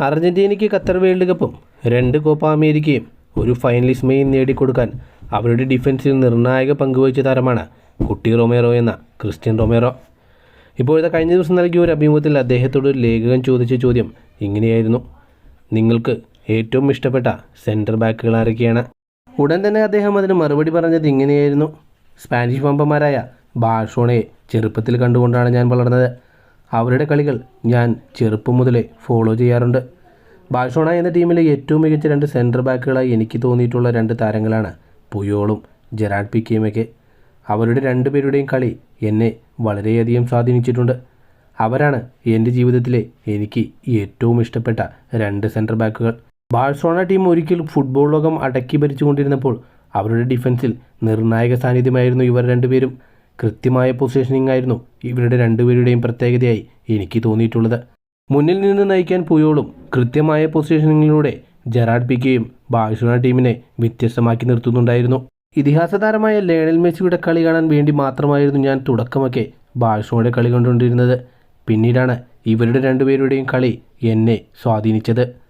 അർജന്റീനയ്ക്ക് Qatar world കപ്പും രണ്ട് Copa അമേരിക്കയും ഒരു ഫൈനലിസ്മയും നേടിക്കൊടുക്കാൻ അവരുടെ ഡിഫൻസിൽ നിർണായക പങ്കുവഹിച്ച താരമാണ് കുട്ടി റൊമേറോ എന്ന ക്രിസ്ത്യൻ റൊമേറോ. ഇപ്പോഴത്തെ കഴിഞ്ഞ ദിവസം നൽകിയ ഒരു അഭിമുഖത്തിൽ അദ്ദേഹത്തോട് ലേഖകൻ ചോദിച്ച ചോദ്യം ഇങ്ങനെയായിരുന്നു. നിങ്ങൾക്ക് ഏറ്റവും ഇഷ്ടപ്പെട്ട സെന്റർ ബാക്കുകൾ ആരൊക്കെയാണ്? ഉടൻ തന്നെ അദ്ദേഹം അതിന് മറുപടി പറഞ്ഞത് ഇങ്ങനെയായിരുന്നു. സ്പാനിഷ് പമ്പന്മാരായ ബാഴ്സോണയെ ചെറുപ്പത്തിൽ കണ്ടുകൊണ്ടാണ് ഞാൻ വളർന്നത്. അവരുടെ കളികൾ ഞാൻ ചെറുപ്പം മുതലേ ഫോളോ ചെയ്യാറുണ്ട്. ബാഴ്സോണ എന്ന ടീമിലെ ഏറ്റവും മികച്ച രണ്ട് സെന്റർ ബാക്കുകളായി എനിക്ക് തോന്നിയിട്ടുള്ള രണ്ട് താരങ്ങളാണ് പുയോളും ജെറാഡ് പിക്കെയുമൊക്കെ. അവരുടെ രണ്ടു പേരുടെയും കളി എന്നെ വളരെയധികം സ്വാധീനിച്ചിട്ടുണ്ട്. അവരാണ് എന്റെ ജീവിതത്തിലെ എനിക്ക് ഏറ്റവും ഇഷ്ടപ്പെട്ട രണ്ട് സെന്റർ ബാക്കുകൾ ബാഴ്സോണ ടീം ഒരിക്കൽ ഫുട്ബോൾ ലോകം അടക്കി ഭരിച്ചുകൊണ്ടിരുന്നപ്പോൾ അവരുടെ ഡിഫൻസിൽ നിർണായക സാന്നിധ്യമായിരുന്നു ഇവർ രണ്ടുപേരും. കൃത്യമായ പൊസിഷനിങ് ആയിരുന്നു ഇവരുടെ രണ്ടുപേരുടെയും പ്രത്യേകതയായി എനിക്ക് തോന്നിയിട്ടുള്ളത്. മുന്നിൽ നിന്ന് നയിക്കാൻ പുയോളും കൃത്യമായ പൊസിഷനിങ്ങിലൂടെ ജെറാഡ് പിക്കെയും ബാഴ്സലോണ ടീമിനെ വ്യത്യസ്തമാക്കി നിർത്തുന്നുണ്ടായിരുന്നു. ഇതിഹാസ താരമായ ലേണൽ മെസ്സിയുടെ കളി കാണാൻ വേണ്ടി മാത്രമായിരുന്നു ഞാൻ തുടക്കമൊക്കെ ബാഴ്സലോണയുടെ കളി കണ്ടുകൊണ്ടിരുന്നത്. പിന്നീടാണ് ഇവരുടെ രണ്ടുപേരുടെയും കളി എന്നെ സ്വാധീനിച്ചത്.